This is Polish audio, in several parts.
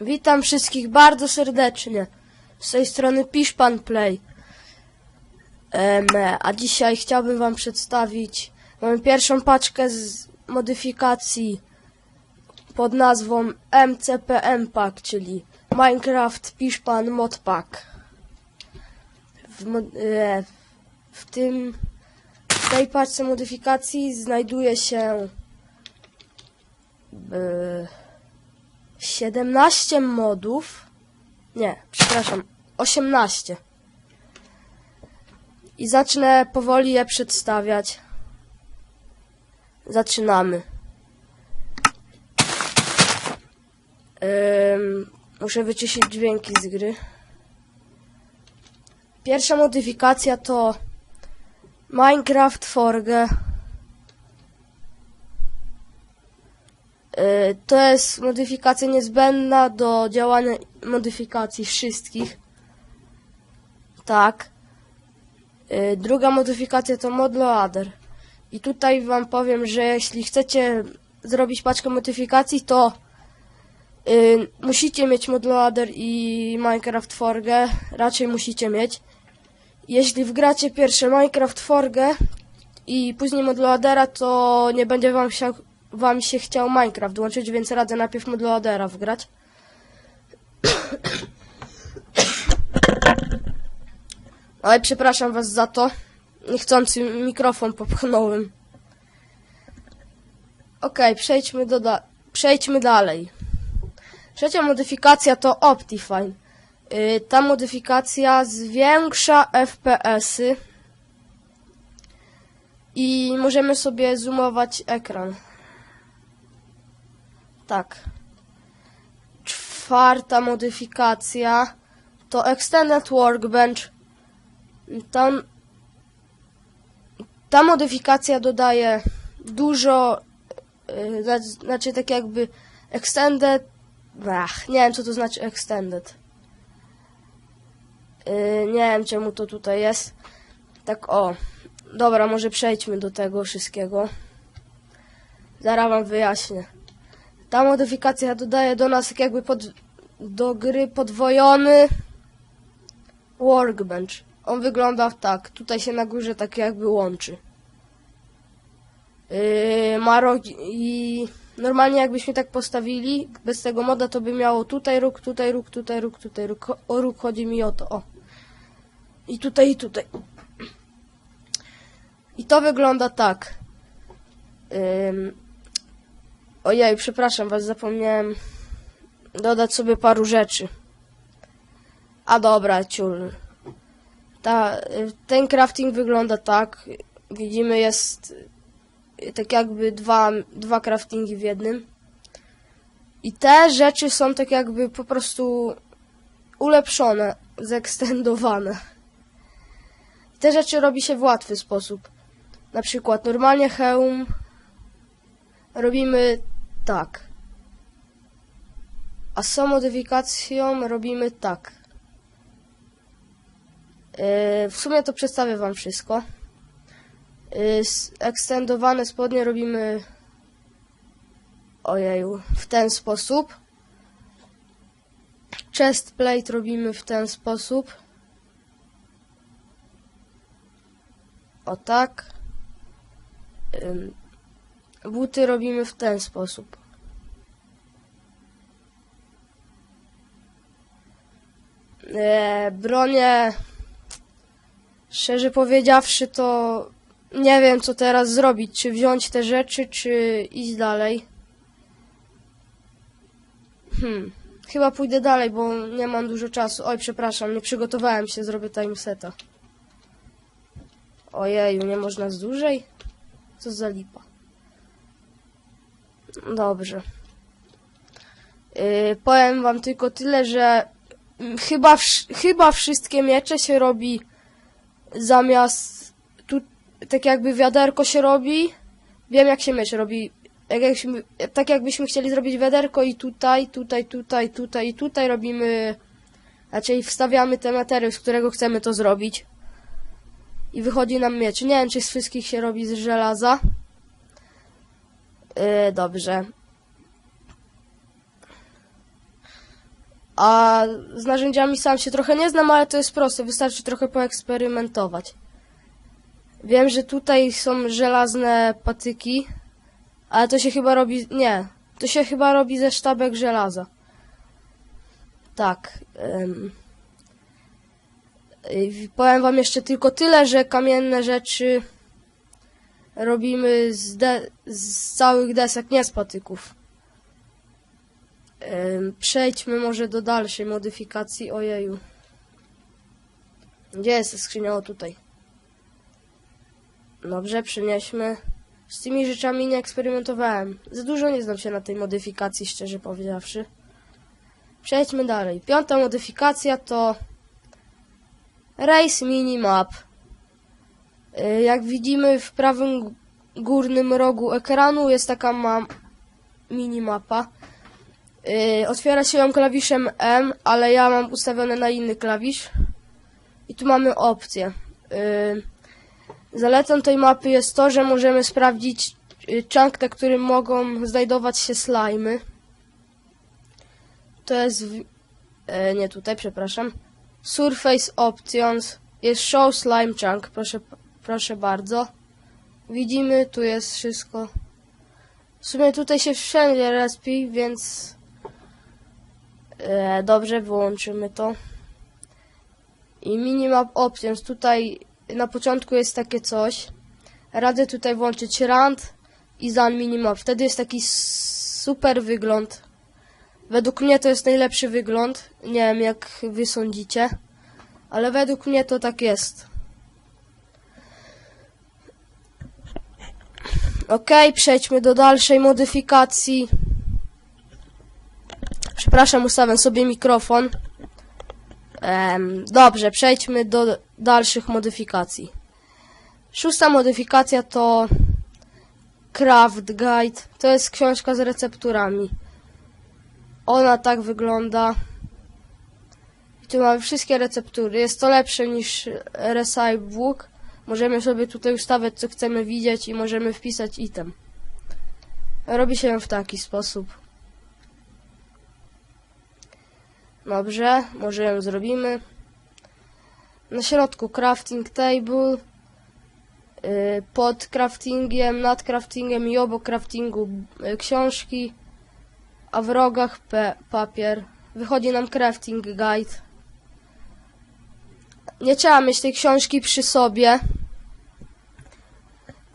Witam wszystkich bardzo serdecznie. Z tej strony Piszpan Play. A dzisiaj chciałbym wam przedstawić mamy pierwszą paczkę z modyfikacji pod nazwą MCPM Pack, czyli Minecraft Piszpan Mod Pack. W, e, w tym w tej paczce modyfikacji znajduje się e, 17 modów. Nie, przepraszam, 18. I zacznę powoli je przedstawiać. Zaczynamy. Ym, muszę wyciszyć dźwięki z gry. Pierwsza modyfikacja to Minecraft Forge. To jest modyfikacja niezbędna do działania modyfikacji wszystkich. Tak. Y, Druga modyfikacja to modloader. I tutaj wam powiem, że jeśli chcecie zrobić paczkę modyfikacji, to y, musicie mieć modloader i Minecraft Forge. Raczej musicie mieć. Jeśli wgracie pierwsze Minecraft Forge i później modloadera, to nie będzie wam się, wam się chciał Minecraft włączyć, więc radzę najpierw modloadera wgrać. Oj, przepraszam was za to. Niechcący mikrofon popchnąłem. Okej, przejdźmy, do da- przejdźmy dalej. Trzecia modyfikacja to Optifine. Y, ta modyfikacja zwiększa FPS-y i możemy sobie zoomować ekran. Tak. Czwarta modyfikacja to Extended Workbench. Tam, ta modyfikacja dodaje dużo, zna- znaczy tak jakby Extended, ach, nie wiem co to znaczy Extended. Yy, nie wiem czemu to tutaj jest. Tak o. Dobra, może przejdźmy do tego wszystkiego. Zaraz wam wyjaśnię. Ta modyfikacja dodaje do nas tak jakby pod, do gry podwojony workbench. On wygląda tak. Tutaj się na górze tak jakby łączy. Yy, ma rogi i normalnie jakbyśmy tak postawili, bez tego moda to by miało tutaj róg, tutaj róg, tutaj róg, tutaj róg. O róg chodzi mi o to, o. I tutaj, i tutaj. I to wygląda tak. Ym... Ojej, przepraszam was, zapomniałem dodać sobie paru rzeczy. A dobra, ciul. Ta, ten crafting wygląda tak. Widzimy, jest tak jakby dwa, dwa craftingi w jednym. I te rzeczy są tak jakby po prostu ulepszone, zekstendowane. Te rzeczy robi się w łatwy sposób. Na przykład normalnie hełm robimy tak. A z tą modyfikacją robimy tak. Yy, w sumie to przedstawię wam wszystko. Yy, ekstendowane spodnie robimy ojeju, w ten sposób. Chest plate robimy w ten sposób. O tak. Buty robimy w ten sposób. E, bronie, szczerze powiedziawszy, to nie wiem co teraz zrobić. Czy wziąć te rzeczy, czy iść dalej. Hmm, chyba pójdę dalej, bo nie mam dużo czasu. Oj, przepraszam, nie przygotowałem się, zrobię timeseta. Ojeju, nie można z dłużej? Co za lipa. Dobrze. Yy, powiem wam tylko tyle, że mm, chyba, chyba wszystkie miecze się robi zamiast tu, tak jakby wiaderko się robi. Wiem jak się miecz robi. Jak jakbyśmy, tak jakbyśmy chcieli zrobić wiaderko i tutaj, tutaj, tutaj, tutaj i tutaj robimy, raczej wstawiamy ten materiał, z którego chcemy to zrobić. I wychodzi nam miecz. Nie wiem, czy z wszystkich się robi z żelaza. Yy, dobrze. A z narzędziami sam się trochę nie znam, ale to jest proste, wystarczy trochę poeksperymentować. Wiem, że tutaj są żelazne patyki, ale to się chyba robi. Nie, to się chyba robi ze sztabek żelaza. Tak. em. Y, Powiem wam jeszcze tylko tyle, że kamienne rzeczy robimy z, z całych desek, nie z patyków. Przejdźmy może do dalszej modyfikacji. Ojeju. Gdzie jest skrzynia? O, tutaj. Dobrze, przynieśmy. Z tymi rzeczami nie eksperymentowałem. Za dużo nie znam się na tej modyfikacji, szczerze powiedziawszy. Przejdźmy dalej. Piąta modyfikacja to Race Minimap. Y, Jak widzimy w prawym górnym rogu ekranu jest taka ma minimapa. Y, Otwiera się ją klawiszem M, ale ja mam ustawione na inny klawisz. I tu mamy opcje. Y, Zaletą tej mapy jest to, że możemy sprawdzić y, chunk, na którym mogą znajdować się slimy. To jest... W... E, nie tutaj, przepraszam. Surface Options. Jest Show Slime Chunk. Proszę, proszę bardzo. Widzimy, tu jest wszystko. W sumie tutaj się wszędzie respi, więc... E, dobrze, wyłączymy to. I Minimap Options. Tutaj na początku jest takie coś. Radzę tutaj włączyć rand i zan minimap. Wtedy jest taki super wygląd. Według mnie to jest najlepszy wygląd. Nie wiem jak wy sądzicie. Ale według mnie to tak jest. Ok, przejdźmy do dalszej modyfikacji. Przepraszam, ustawiam sobie mikrofon. Em, dobrze, przejdźmy do dalszych modyfikacji. Szósta modyfikacja to Craft Guide. To jest książka z recepturami. Ona tak wygląda. I tu mamy wszystkie receptury. Jest to lepsze niż Recipe Book. Możemy sobie tutaj ustawiać, co chcemy widzieć i możemy wpisać item. Robi się w taki sposób. Dobrze, może ją zrobimy. Na środku crafting table. y, Pod craftingiem, nad craftingiem i obok craftingu y, książki. A w rogach papier. Wychodzi nam crafting guide. Nie trzeba mieć tej książki przy sobie,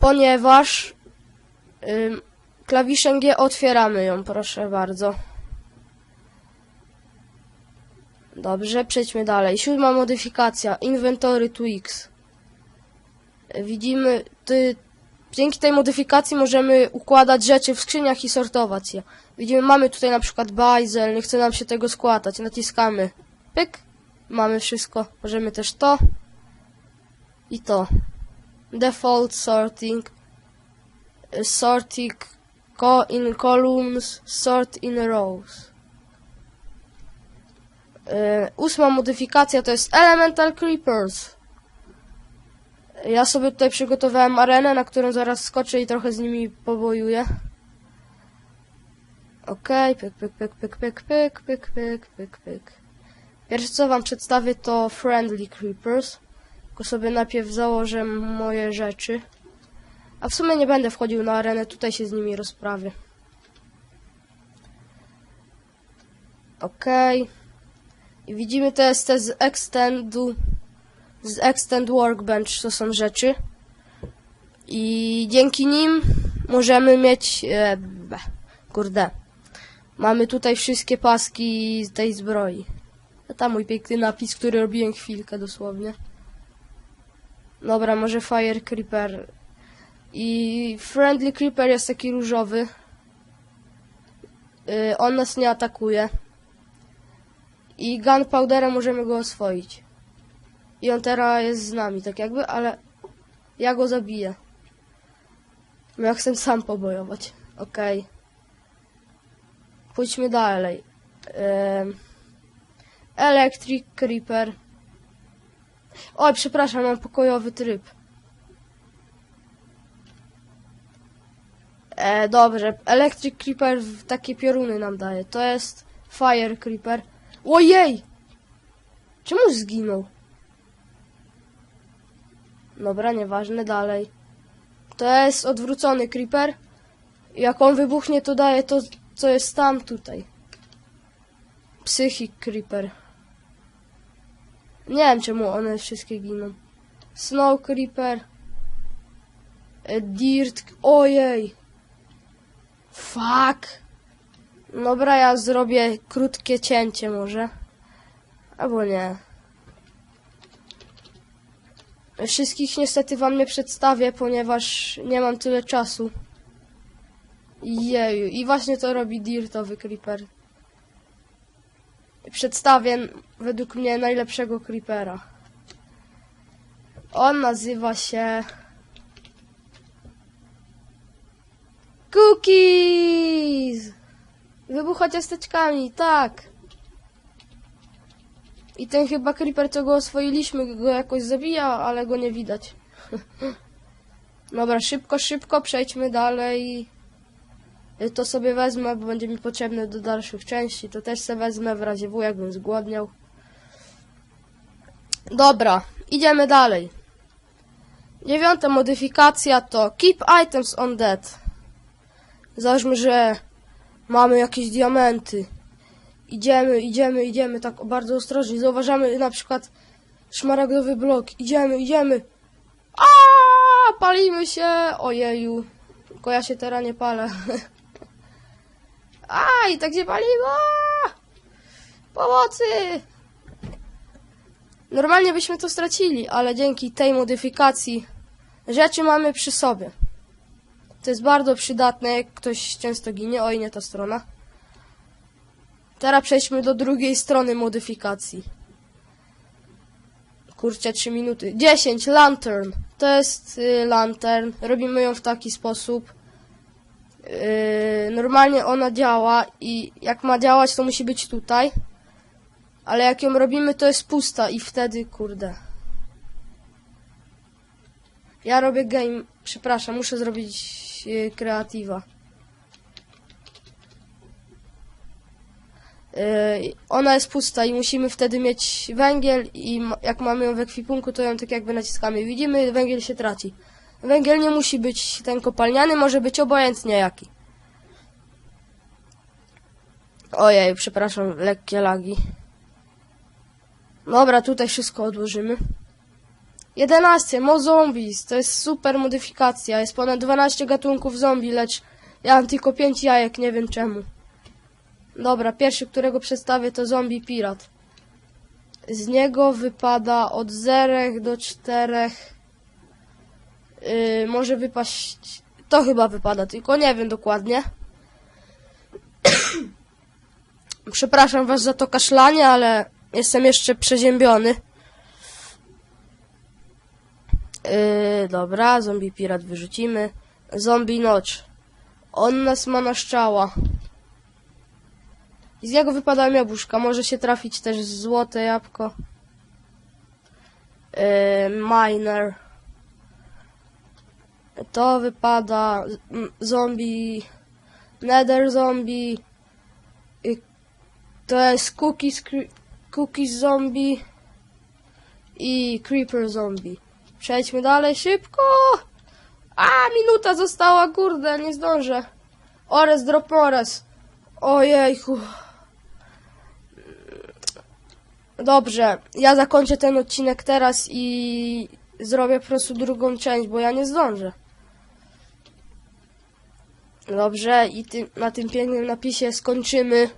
ponieważ ym, klawiszem G otwieramy ją, proszę bardzo. Dobrze, przejdźmy dalej. Siódma modyfikacja. Inventory Tweaks. Widzimy, ty, dzięki tej modyfikacji możemy układać rzeczy w skrzyniach i sortować je. Widzimy, mamy tutaj na przykład bajzel, nie chce nam się tego składać. Naciskamy pyk, mamy wszystko. Możemy też to i to. Default sorting. Sorting co in columns, sort in rows. Yy, ósma modyfikacja to jest Elemental Creepers. Ja sobie tutaj przygotowałem arenę, na którą zaraz skoczę i trochę z nimi pobojuję. Okej, pyk, pyk, pyk, pyk, pyk, pyk, pyk, pyk, pyk, pyk. Pierwsze co wam przedstawię to Friendly Creepers. Tylko sobie najpierw założę moje rzeczy. A w sumie nie będę wchodził na arenę, tutaj się z nimi rozprawię. Okej. I widzimy to jest te z extendu, z extend workbench, to są rzeczy. I dzięki nim możemy mieć, e, kurde, mamy tutaj wszystkie paski tej zbroi. A tam mój piękny napis, który robiłem chwilkę dosłownie. Dobra, może Fire Creeper. I Friendly Creeper jest taki różowy. Y, on nas nie atakuje. I Gunpowderem możemy go oswoić. I on teraz jest z nami, tak jakby, ale ja go zabiję. Bo ja chcę sam pobojować. Okej. Pójdźmy dalej. Ym. Electric Creeper. Oj, przepraszam, mam pokojowy tryb. E, dobrze, Electric Creeper w takie pioruny nam daje. To jest Fire Creeper. Ojej! Czemu zginął? Dobra, nieważne, dalej. To jest odwrócony creeper. Jak on wybuchnie, to daje to, co jest tam tutaj. Psychic creeper. Nie wiem, czemu one wszystkie giną. Snow creeper. E, Dirt. Ojej. Fuck. Dobra, ja zrobię krótkie cięcie może. Albo nie. Wszystkich niestety wam nie przedstawię, ponieważ nie mam tyle czasu. Jeju, i właśnie to robi Dirtowy Creeper. Przedstawię według mnie najlepszego Creepera. On nazywa się... Cookies! Wybucha ciasteczkami, tak. I ten chyba creeper, co go oswoiliśmy, go jakoś zabija, ale go nie widać. Dobra, szybko, szybko, przejdźmy dalej. To sobie wezmę, bo będzie mi potrzebne do dalszych części. To też sobie wezmę w razie W, jakbym zgłodniał. Dobra, idziemy dalej. Dziewiąta modyfikacja to Keep items on dead. Załóżmy, że mamy jakieś diamenty. Idziemy, idziemy, idziemy, tak bardzo ostrożnie. Zauważamy na przykład szmaragdowy blok. Idziemy, idziemy. A, palimy się. Ojeju. Tylko ja się teraz nie palę. A, i tak się palimy. A! Pomocy! Normalnie byśmy to stracili, ale dzięki tej modyfikacji rzeczy mamy przy sobie. To jest bardzo przydatne, jak ktoś często ginie. Oj, nie ta strona. Teraz przejdźmy do drugiej strony modyfikacji. Kurczę, 3 minuty. 10. Lantern. To jest y, lantern. Robimy ją w taki sposób. Yy, normalnie ona działa i jak ma działać, to musi być tutaj. Ale jak ją robimy, to jest pusta i wtedy, kurde. Ja robię game. Przepraszam, muszę zrobić yy, kreatywa. Yy, ona jest pusta i musimy wtedy mieć węgiel i jak mamy ją w ekwipunku, to ją tak jakby naciskamy. Widzimy, węgiel się traci. Węgiel nie musi być ten kopalniany, może być obojętnie jaki. Ojej, przepraszam, lekkie lagi. Dobra, tutaj wszystko odłożymy. 11. Mo Zombies. To jest super modyfikacja. Jest ponad 12 gatunków zombie, lecz ja mam tylko 5 jajek, nie wiem czemu. Dobra, pierwszy, którego przedstawię, to zombie pirat. Z niego wypada od 0 do 4. Yy, może wypaść. To chyba wypada, tylko nie wiem dokładnie. Przepraszam was za to kaszlanie, ale jestem jeszcze przeziębiony. Yy, dobra, zombie pirat wyrzucimy. Zombie nocz. On nas ma na szczała. I z niego wypadają jabłuszka. Może się trafić też złote jabłko. Yy, miner. To wypada zombie, nether zombie, to jest cookies, cookies zombie i creeper zombie. Przejdźmy dalej szybko. A, minuta została, kurde, nie zdążę. Ores, drop ores. Ojejku. Dobrze, ja zakończę ten odcinek teraz i zrobię po prostu drugą część, bo ja nie zdążę. Dobrze, i tym, na tym pięknym napisie skończymy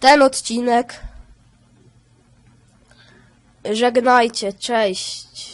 ten odcinek. Żegnajcie, cześć.